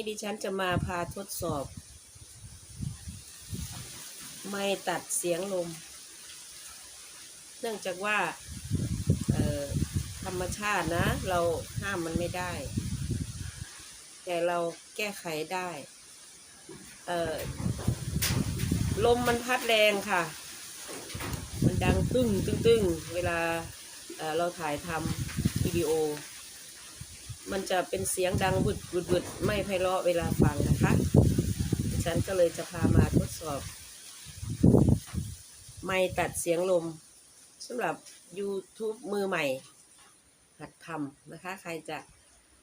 นี้ดิฉันจะมาพาทดสอบ ไม่ตัดเสียงลม เนื่องจากว่าธรรมชาตินะ เราห้ามมันไม่ได้ แต่เราแก้ไขได้ลมมันพัดแรงค่ะ มันดังตึ้งตึ้งตึ้งเวลาเเราถ่ายทำวิดีโอ มันจะเป็นเสียงดังบุดบุดบุดไม่ไพเราะเวลาฟังนะคะฉันก็เลยจะพามาทดสอบ ไม่ตัดเสียงลมสำหรับ YouTube มือใหม่ หัดทำนะคะ ใครจะ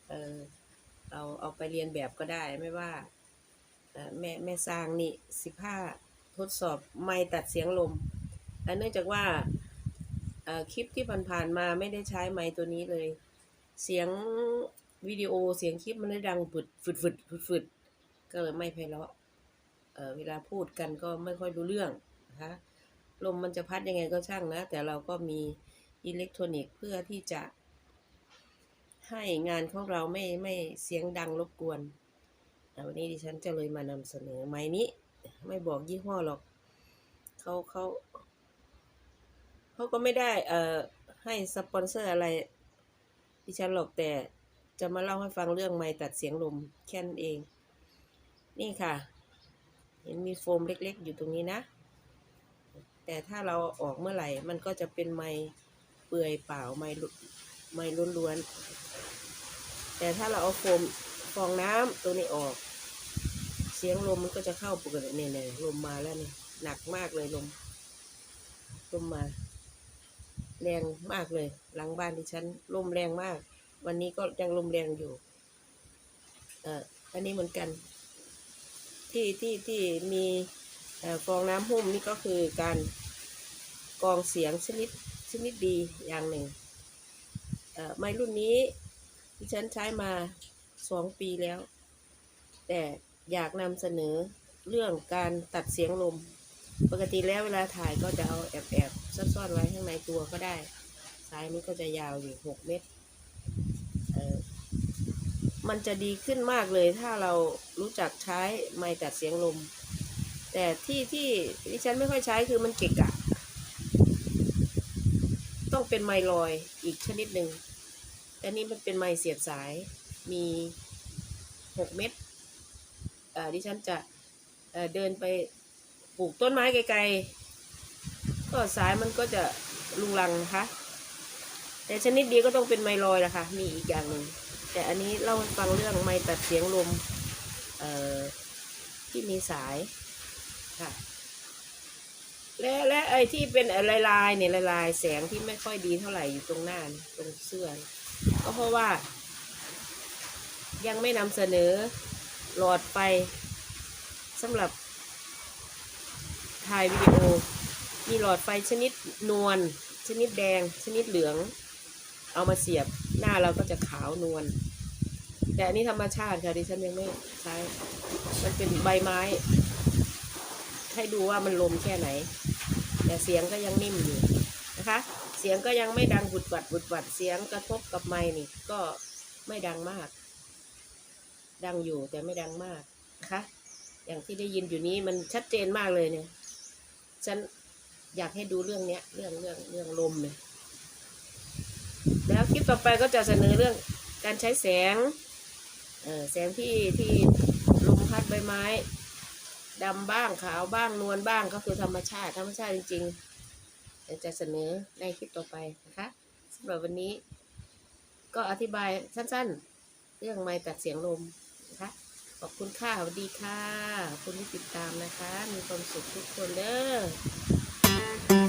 เออเอาเอาไปเรียนแบบก็ได้ไม่ว่าแม่แม่สร้างนี่สิบห้าทดสอบไม่ตัดเสียงลมและเนื่องจากว่าคลิปที่ผ่านๆมาไม่ได้ใช้ไม้ตัวนี้เลย เสียงวิดีโอเสียงคลิปมันได้ดังฝุดฝุดฝุดฝุดฝุดก็เลยไม่ไพเราะเออเวลาพูดกันก็ไม่ค่อยรู้เรื่องนะคะลมมันจะพัดยังไงก็ช่างนะ แต่เราก็มีอิเล็กทรอนิกส์เพื่อที่จะ ให้งานของเราไม่ไม่เสียงดังรบกวนวันนี้ดิฉันจะเลยมานำเสนอไม้นี้ ไม่บอกยี่ห้อหรอกเขาเขาเขาก็ไม่ได้เอ่อให้สปอนเซอร์อะไร ดิฉันหรอกแต่จะมาเล่าให้ฟังเรื่องไม้ตัดเสียงลมแค่นั้นเอง นี่ค่ะ เห็นมีโฟมเล็กๆ อยู่ตรงนี้นะ แต่ถ้าเราออกเมื่อไหร่ มันก็จะเป็นไม้เปื่อยเปล่าไม้ไม้ล้วนๆ แต่ถ้าเราเอาโฟมฟองน้ำตัวนี้ออก เสียงลมมันก็จะเข้าปกติเนี่ยเนี่ยลมมาแล้วเนี่ยหนักมากเลยลมลมมา แรงมากเลย หลังบ้านที่ฉันลมแรงมาก วันนี้ก็ยังลมแรงอยู่ เอ่ออันนี้เหมือนกัน ที่ที่ที่มีเอ่อฟองน้ำหุ้มนี่ก็คือการกองเสียงชนิดชนิดดีอย่างหนึ่งเออไม้รุ่นนี้ที่ฉันใช้มาสองปีแล้ว แต่อยากนำเสนอเรื่องการตัดเสียงลม ปกติแล้วเวลาถ่ายก็จะเอาแอบแอบซ่อนๆไว้ข้างในตัวก็ได้สายนี้ก็จะยาวอยู่หกเมตรเออมันจะดีขึ้นมากเลยถ้าเรารู้จักใช้ไม้ตัดเสียงลม แต่ที่ที่ดิฉันไม่ค่อยใช้คือมันเกะกะ ต้องเป็นไมลอยอีกชนิดหนึ่งแต่นี่มันเป็นไม้เสียบสายมีหกเม็ดเอ่อดิฉันจะเดินไป ปลูกต้นไม้ไกลๆก็สายมันก็จะลุงลังนะคะ แต่ชนิดดีก็ต้องเป็นไมลอยนะคะมีอีกอย่างหนึ่งแต่อันนี้เล่าฟังเรื่องไม้ตัดเสียงลมเอ่อที่มีสายค่ะและและไอ้ที่เป็นลายลายเนี่ยลายลายแสงที่ไม่ค่อยดีเท่าไหร่อยู่ตรงหน้านตรงเสื้อก็เพราะว่า ยังไม่นำเสนอหลอดไฟสำหรับ ถ่ายวิดีโอ มีหลอดไฟชนิดนวล ชนิดแดง ชนิดเหลือง เอามาเสียบหน้าเราก็จะขาวนวล แต่อันนี้ธรรมชาติค่ะดิฉันยังไม่ใช้ มันเป็นใบไม้ ให้ดูว่ามันลมแค่ไหน แต่เสียงก็ยังนิ่มอยู่นะคะ เสียงก็ยังไม่ดังบุดบัดบุดบัด เสียงกระทบกับไม้นี่ก็ไม่ดังมาก ดังอยู่แต่ไม่ดังมากนะคะอย่างที่ได้ยินอยู่นี้มันชัดเจนมากเลยเนี่ย ฉันอยากให้ดูเรื่องเนี้ย เรื่องเรื่องเรื่องลมเนี่ยแล้วคลิปต่อไปก็จะเสนอเรื่องการใช้แสงเออแสงที่ที่ลมพัดใบไม้ดำบ้างขาวบ้างนวลบ้างก็คือธรรมชาติ ธรรมชาติจริงๆจะเสนอในคลิปต่อไปนะคะสำหรับวันนี้ ก็อธิบายสั้นๆ เรื่องไม้ตัดเสียงลมนะคะ ขอบคุณค่ะสวัสดีค่ะ คุณที่ติดตามนะคะ มีความสุขทุกคนเด้อ